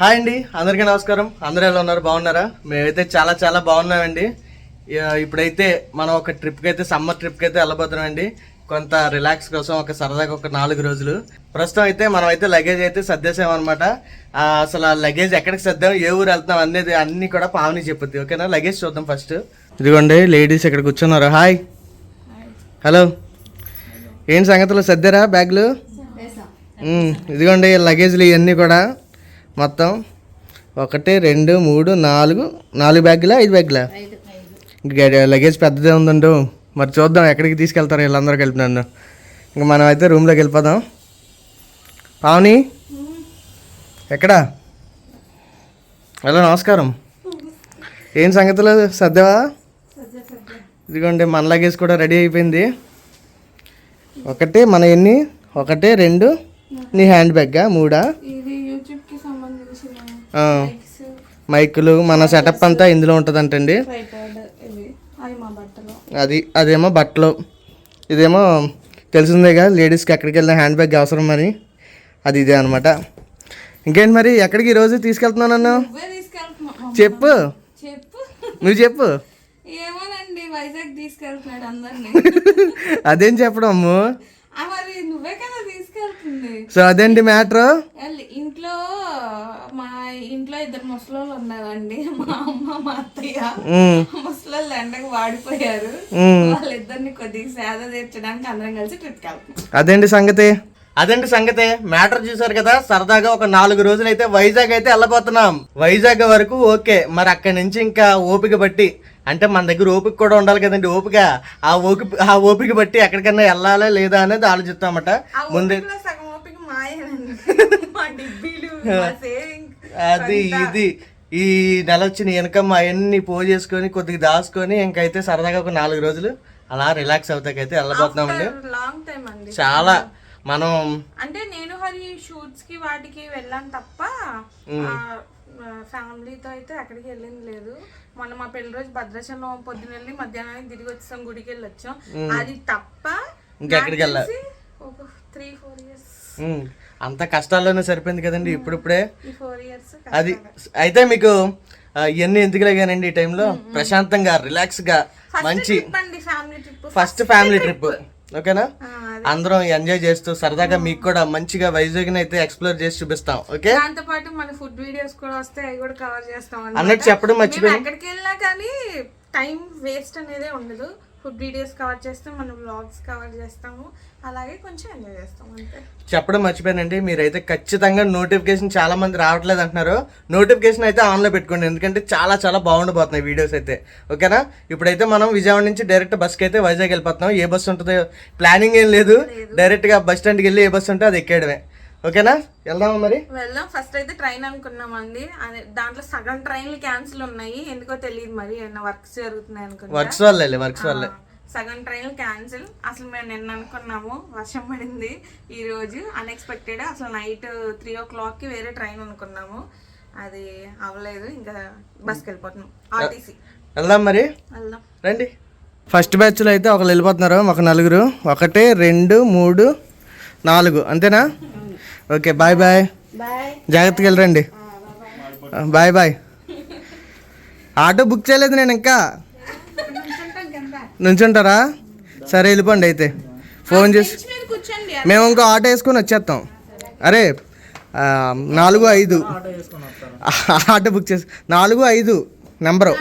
Hi అండి అందరికీ నమస్కారం. అందరూ ఎలా ఉన్నారు? బాగున్నారా? మేమైతే చాలా చాలా బాగున్నామండి. ఇప్పుడైతే మనం ఒక ట్రిప్కి అయితే సమ్మర్ ట్రిప్కి అయితే వెళ్ళబోతున్నామండి. కొంత రిలాక్స్ కోసం ఒక సరదాగా ఒక నాలుగు రోజులు. ప్రస్తుతం అయితే మనం అయితే లగేజ్ అయితే సర్దేశాం అనమాట అసలు ఆ లగేజ్ ఎక్కడికి సర్దాం ఏ ఊరు వెళ్తున్నాం అనేది అన్ని కూడా పావని చెప్పుద్ది. ఓకేనా? లగేజ్ చూద్దాం ఫస్ట్. ఇదిగోండి లేడీస్ ఇక్కడ కూర్చున్నారు. హాయ్. హలో. ఏం సంగతులు? సర్దారా బ్యాగ్లు? ఇదిగోండి లగేజ్లు ఇవన్నీ కూడా. మొత్తం ఒకటి రెండు మూడు నాలుగు నాలుగు బ్యాగులా ఐదు బ్యాగులా? లగేజ్ పెద్దదే ఉందండు. మరి చూద్దాం ఎక్కడికి తీసుకెళ్తారు వీళ్ళందరూ కలిపి నన్ను. ఇంకా మనం అయితే రూమ్లోకి వెళ్ళిపోదాం. పావని? ఎక్కడా? హలో నమస్కారం. ఏం సంగతులు? సర్దావా? ఇదిగోండి మన లగేజ్ కూడా రెడీ అయిపోయింది. ఒకటి మన ఎన్ని? ఒకటి రెండు. నీ హ్యాండ్ బ్యాగ్గా? మూడా? మైకులు మన సెటప్ అంతా ఇందులో ఉంటుందంటండి. అది అదేమో బట్టలు. ఇదేమో తెలిసిందేగా లేడీస్కి ఎక్కడికి వెళ్ళిన హ్యాండ్ బ్యాగ్ అవసరం అని. అది ఇదే అనమాట ఇంకేంటి మరి ఎక్కడికి ఈరోజు తీసుకెళ్తున్నావు నన్ను? నువ్వే తీసుకెళ్తున్నావు. చెప్పు. చెప్పు. నువ్వు చెప్పు. అదేం చెప్పడం అమ్ము? మరి సో అదేంటి మ్యాటర్? ఇంట్లో మా ఇంట్లో ఇద్దరు ముసలోళ్ళు ఉన్నారండి. మా అమ్మ మా అత్తయ్య. ముసలోళ్ళు ఎండకు వాడిపోయారు. వాళ్ళిద్దరిని కొద్దిగా సేద తీర్చడానికి అందరం కలిసి ట్రిప్కి వెళ్తున్నాం అదేంటి సంగతి? అదేంటి సంగతి? మ్యాటర్ చూసారు కదా సరదాగా ఒక నాలుగు రోజులు అయితే వైజాగ్ అయితే వెళ్ళబోతున్నాం. వైజాగ్ వరకు ఓకే మరి అక్కడి నుంచి ఇంకా ఓపిక బట్టి అంటే మన దగ్గర ఓపిక కూడా ఉండాలి కదండి ఓపిక. ఆ ఓపిక ఆ ఓపిక బట్టి ఎక్కడికైనా వెళ్ళాలా లేదా అనేది ఆలోచిస్తామట ముందే అది ఇది. ఈ నెల వచ్చిన ఇన్కమ్ అవన్నీ పో చేసుకొని కొద్దిగా దాచుకొని ఇంకైతే సరదాగా ఒక నాలుగు రోజులు అలా రిలాక్స్ అవుతాకైతే వెళ్ళబోతున్నామండి లాంగ్ టైం అండి. చాలా మనం అంటే నేను హరి షూట్స్కి వాటికి వెళ్ళాను తప్ప ఫ్యామిలీతో అయితే ఎక్కడికి వెళ్ళింది లేదు. మొన్న మా పెళ్ళి రోజు భద్రాచలం పొద్దున వెళ్ళి మధ్యాహ్నానికి తిరిగి వచ్చాం గుడికి వెళ్ళి వచ్చాం అది తప్ప ఇంకెక్కడికి వెళ్ళా అంత కష్టాల్లోనే సరిపోయింది కదండి ఇప్పుడిప్పుడే. ఈ ఫోర్ ఇయర్స్ అది అయితే మీకు ఇవన్నీ ఎందుకు లేగానండి ఈ టైంలో? ప్రశాంతంగా రిలాక్స్గా మంచి ఫస్ట్ ఫ్యామిలీ ట్రిప్ ఓకేనా? అందరం ఎంజాయ్ చేస్తూ సరదాగా మీకు కూడా మంచిగా వైజాగ్ అయితే ఎక్స్ప్లోర్ చేసి చూపిస్తాం. ఓకే? దాంతో పాటు మన ఫుడ్ వీడియోస్ కూడా వస్తాయి అవి కూడా కవర్ చేస్తాం. అన్నట్టు చెప్పడం మర్చిపోయాను. మేము ఎక్కడికి వెళ్ళినా కానీ టైం వేస్ట్ అనేది ఉండదు. ఫుడ్ వీడియోస్ కవర్ చేస్తాం మన వ్లాగ్స్ కవర్ చేస్తాము. అలాగే కొంచెం ఎంజాయ్ చేస్తాం అంతే. చెప్పడం మర్చిపోయానండి. మీరైతే ఖచ్చితంగా నోటిఫికేషన్ చాలా మంది రావట్లేదు అంటున్నారు. నోటిఫికేషన్ అయితే ఆన్లో పెట్టుకోండి. ఎందుకంటే చాలా చాలా బాగుండిపోతున్నాయి వీడియోస్ అయితే. ఓకేనా ఇప్పుడైతే మనం విజయవాడ నుంచి డైరెక్ట్ బస్కి అయితే వైజాగ్ వెళ్ళిపోతున్నాం. ఏ బస్సు ఉంటుందో ప్లానింగ్ ఏం లేదు. డైరెక్ట్గా బస్ స్టాండ్కి వెళ్ళి ఏ బస్సు ఉంటే అది ఎక్కేయడమే. ఓకేనా? వెళ్దామా మరి? వెళ్దాం. ఫస్ట్ అయితే ట్రైన్ అనుకున్నామండి. అదే దాంట్లో సగం ట్రైన్లు క్యాన్సిల్ ఉన్నాయి. ఎందుకో తెలియదు మరి ఏమైనా వర్క్స్ జరుగుతున్నాయి అనుకున్నా వర్క్స్ వాళ్ళే వర్క్స్ వాళ్ళే సగం ట్రైన్లు క్యాన్సిల్ అసలు మేము నిన్న అనుకున్నాము వర్షం పడింది ఈ రోజు. అన్ఎక్స్పెక్టెడ్ అసలు నైట్ త్రీ ఓ క్లాక్కి వేరే ట్రైన్ అనుకున్నాము. అది అవ్వలేదు. ఇంకా బస్కి వెళ్ళిపోతున్నాం. ఆర్టీసీ వెళ్దాం మరి? వెళ్దాం. రండి. ఫస్ట్ బ్యాచ్లో అయితే ఒకరు వెళ్ళిపోతున్నారు. ఒక నలుగురు. ఒకటి రెండు మూడు నాలుగు. అంతేనా? ఓకే బాయ్ బాయ్ జాగ్రత్తగా వెళ్ళరండి. బాయ్ బాయ్ ఆటో బుక్ చేయలేదు నేను ఇంకా. నుంచుంటారా? సరే వెళ్ళిపోండి అయితే. ఫోన్ చేసి మేము ఇంకో ఆటో వేసుకొని వచ్చేస్తాం. అరే నాలుగు ఐదు. ఆటో బుక్ చేసి నాలుగు ఐదు నెంబరు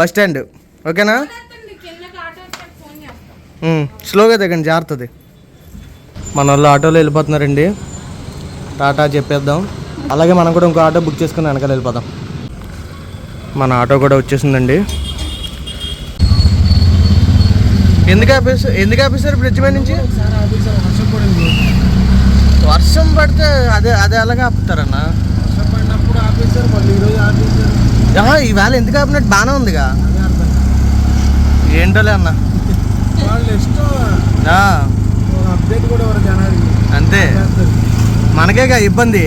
బస్ స్టాండ్. ఓకేనా? స్లోగా దిగండి జాగ్రత్తది. మన వాళ్ళు ఆటోలో వెళ్ళిపోతున్నారండి. టాటా చెప్పేద్దాం. అలాగే మనం కూడా ఇంకో ఆటో బుక్ చేసుకుని వెనకాల వెళ్ళిపోదాం. మన ఆటో కూడా వచ్చేసిందండి. ఎందుకు ఆపేసారు ఎందుకు ఆపేసారు బ్రిడ్జ్ మీద నుంచి? వర్షం పడితే అదే అదే ఎలాగ ఆపుతారన్న. పడినప్పుడు ఆపేశారు మళ్ళీ ఈరోజు ఆపేశారు ఆహా, ఈవేళ ఎందుకు ఆపినట్టు? బాగానే ఉందిగా. ఏంటోలే అన్న. వాళ్ళు ఇష్టం ఆ, ఒక అప్డేట్ కూడా ఎవరు జనానికి అంతే. మనకేగా ఇబ్బంది.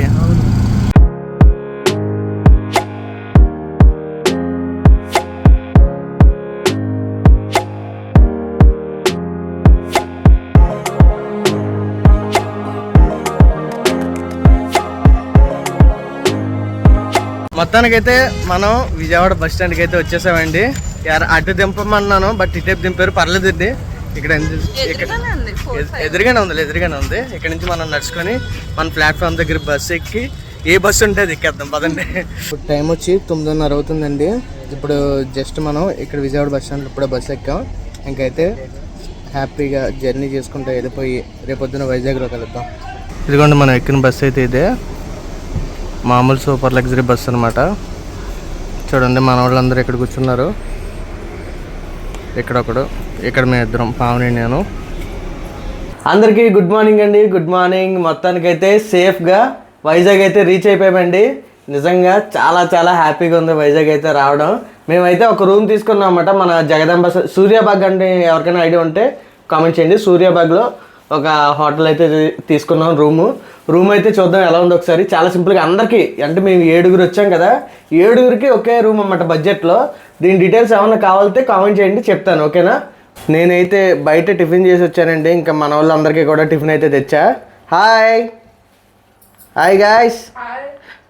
మొత్తానికైతే మనం విజయవాడ బస్ స్టాండ్కి అయితే వచ్చేసామండి. అటు దింపమన్నాను బట్ ఇటేపు దింపారు. పర్లేదండి. ఇక్కడ ఎందు- ఇక్కడ ఎదురుగానే ఉంది. ఎదురుగానే ఉంది ఎదురుగానే ఉంది. ఇక్కడ నుంచి మనం నడుచుకొని మన ప్లాట్ఫామ్ దగ్గర బస్సు ఎక్కి ఏ బస్సు ఉంటే అది ఎక్కేద్దాం పదండి. ఇప్పుడు టైం వచ్చి తొమ్మిదిన్నర అవుతుందండి. ఇప్పుడు జస్ట్ మనం ఇక్కడ విజయవాడ బస్ స్టాండ్ ఇప్పుడే బస్సు ఎక్కాం. ఇంకైతే హ్యాపీగా జర్నీ చేసుకుంటూ వెళ్ళిపోయి రేపొద్దున వైజాగ్లో కలుద్దాం. ఇదిగోండి మనం ఎక్కిన బస్సు అయితే ఇదే. మామూలు సూపర్ లగ్జరీ బస్సు అనమాట చూడండి మన వాళ్ళందరూ ఇక్కడ కూర్చున్నారు. ఇక్కడ ఒకడు ఇక్కడ మేము ఇద్దరం. పావని నేను. అందరికీ గుడ్ మార్నింగ్ అండి. Good morning. మొత్తానికైతే సేఫ్గా వైజాగ్ అయితే రీచ్ అయిపోయామండి. నిజంగా చాలా చాలా హ్యాపీగా ఉంది వైజాగ్ అయితే రావడం. మేమైతే ఒక రూమ్ తీసుకున్నాం అన్నమాట మన జగదంబ సూర్యాబాగ్ అంటే ఎవరికైనా ఐడియా ఉంటే కామెంట్ చేయండి. సూర్యాబాగ్లో ఒక హోటల్ అయితే తీసుకున్నాం రూము. రూమ్ అయితే చూద్దాం ఎలా ఉందో ఒకసారి. చాలా సింపుల్గా అందరికీ అంటే మేము ఏడుగురు వచ్చాం కదా. ఏడుగురికి ఒకే రూమ్ అన్నమాట బడ్జెట్లో. దీని డీటెయిల్స్ ఏమైనా కావాలంటే కామెంట్ చేయండి చెప్తాను ఓకేనా? నేనైతే బయట టిఫిన్ చేసి వచ్చానండి ఇంకా మన వాళ్ళందరికీ కూడా టిఫిన్ అయితే తెచ్చా? హాయ్ హాయ్ గాయస్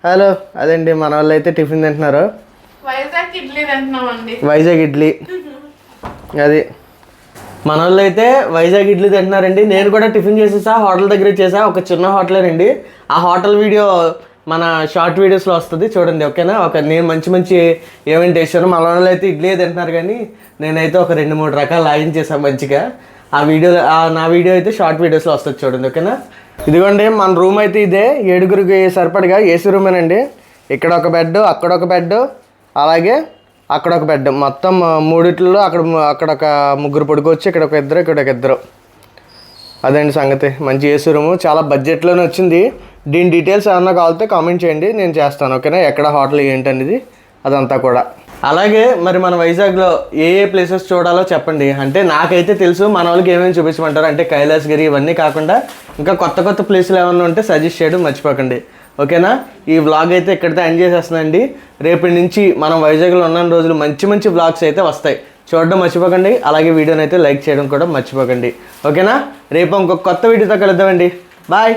హలో అదండి మన వాళ్ళు అయితే టిఫిన్ తింటున్నారు? వైజాగ్ ఇడ్లీ తింటున్నామండి. వైజాగ్ ఇడ్లీ. అది. మన వాళ్ళు అయితే వైజాగ్ ఇడ్లీ తింటున్నారండి. నేను కూడా టిఫిన్ చేసేసా హోటల్ దగ్గర చేసా ఒక చిన్న హోటలేనండి. ఆ హోటల్ వీడియో మన షార్ట్ వీడియోస్లో వస్తుంది చూడండి ఓకేనా? ఒక నేను మంచి మంచి ఈవెంట్ వేసాను మన వాళ్ళు అయితే ఇడ్లీ తింటున్నారు కానీ నేనైతే ఒక రెండు మూడు రకాలు చేశాను మంచిగా. ఆ వీడియో ఆ నా వీడియో అయితే షార్ట్ వీడియోస్లో వస్తుంది చూడండి ఓకేనా? ఇదిగోండి మన రూమ్ అయితే ఇదే. ఏడుగురికి సరిపడగా ఏసీ రూమేనండి ఇక్కడ ఒక బెడ్ అక్కడ ఒక బెడ్ అలాగే అక్కడ ఒక బెడ్ మొత్తం మూడిట్లో అక్కడ అక్కడ ఒక ముగ్గురు పడుకోవచ్చు ఇక్కడ ఒక ఇద్దరు ఇక్కడ ఒక ఇద్దరు. అదండి సంగతి. మంచి ఏసీ రూము చాలా బడ్జెట్లోనే వచ్చింది. దీని డీటెయిల్స్ ఏమన్నా కావాలితే కామెంట్ చేయండి నేను చేస్తాను ఓకేనా? ఎక్కడ హోటల్ ఏంటనేది అదంతా కూడా. అలాగే మరి మన వైజాగ్లో ఏ ఏ ప్లేసెస్ చూడాలో చెప్పండి. అంటే నాకైతే తెలుసు మన వాళ్ళకి ఏమేమి చూపించమంటారు? అంటే కైలాసగిరి ఇవన్నీ కాకుండా ఇంకా కొత్త కొత్త ప్లేసులు ఏమన్నా ఉంటే సజెస్ట్ చేయడం మర్చిపోకండి. ఓకేనా? ఈ వ్లాగ్ అయితే ఇక్కడితో ఎండ్ చేసేస్తుందండి రేపటి నుంచి మనం వైజాగ్లో ఉన్న రోజులు మంచి మంచి వ్లాగ్స్ అయితే వస్తాయి. చూడడం మర్చిపోకండి. అలాగే వీడియోని అయితే లైక్ చేయడం కూడా మర్చిపోకండి. ఓకేనా? రేపు ఇంకొక కొత్త వీడియోతో కలుద్దామండి. బాయ్